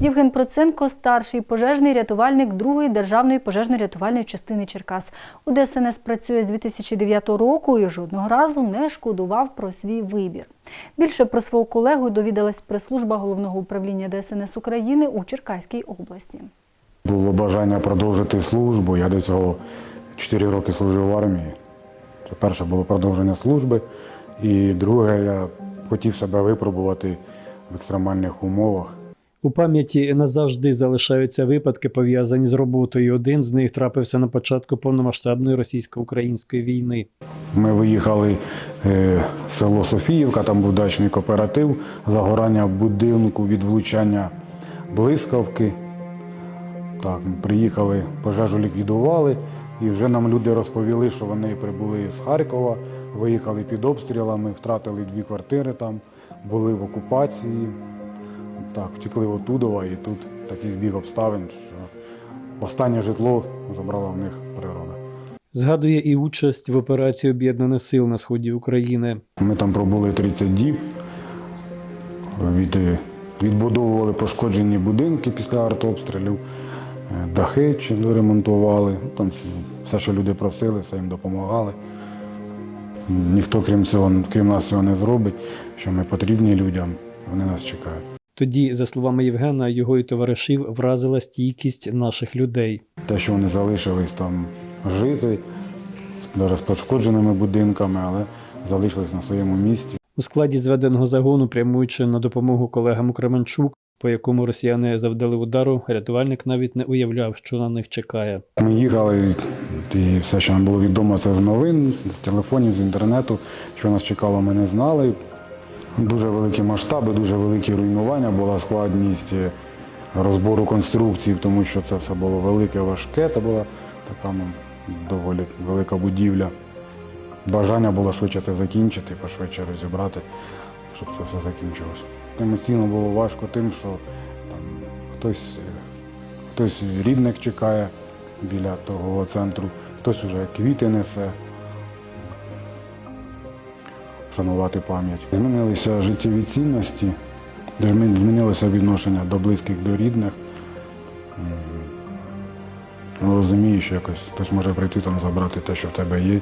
Євген Проценко старший пожежний рятувальник другої державної пожежно-рятувальної частини Черкас. У ДСНС працює з 2009 року і жодного разу не шкодував про свій вибір. Більше про свого колегу довідалась прес-служба головного управління ДСНС України у Черкаській області. Було бажання продовжити службу. Я до цього 4 роки служив в армії. Це перше було продовження служби. І друге, я хотів себе випробувати в екстремальних умовах. У пам'яті назавжди залишаються випадки, пов'язані з роботою. Один з них трапився на початку повномасштабної російсько-української війни. Ми виїхали е, в село Софіївка, там був дачний кооператив, загорання будинку від влучання блискавки. Так, приїхали, пожежу ліквідували, і вже нам люди розповіли, що вони прибули з Харкова, виїхали під обстрілами, втратили дві квартири там, були в окупації. Так, втекли Отудова, і тут такий збіг обставин, що останнє житло забрала в них природа. Згадує і участь в операції Об'єднаних сил на сході України. Ми там пробули 30 діб, від, відбудовували пошкоджені будинки після артобстрілів, е, дахи чи ремонтували. Ну, Там все, що люди просили, все їм допомагали. Ніхто крім цього, крім нас цього не зробить, що ми потрібні людям, вони нас чекають. Тоді, за словами Євгена, його і товаришів вразила стійкість наших людей. Те, що вони залишились там жити, навіть з пошкодженими будинками, але залишились на своєму місці. У складі зведеного загону, прямуючи на допомогу колегам у Кременчук, по якому росіяни завдали удару, рятувальник навіть не уявляв, що на них чекає. Ми їхали, і все, що нам було відомо, це з новин, з телефонів, з інтернету. Що нас чекало, ми не знали. Дуже великі масштаби, дуже великі руйнування, була складність е, розбору конструкцій, тому що це все було велике, важке. Це була така ну, доволі велика будівля. Бажання було швидше це закінчити, пошвидше розібрати, щоб це все закінчилося. Емоційно було важко тим, що там хтось, е, хтось рідних чекає біля того центру, хтось вже квіти несе, вшанувати пам'ять. Змінилися життєві цінності, змін- змінилося відношення до близьких, до рідних. М, Розумію, що якось хтось може прийти там забрати те, що в тебе є.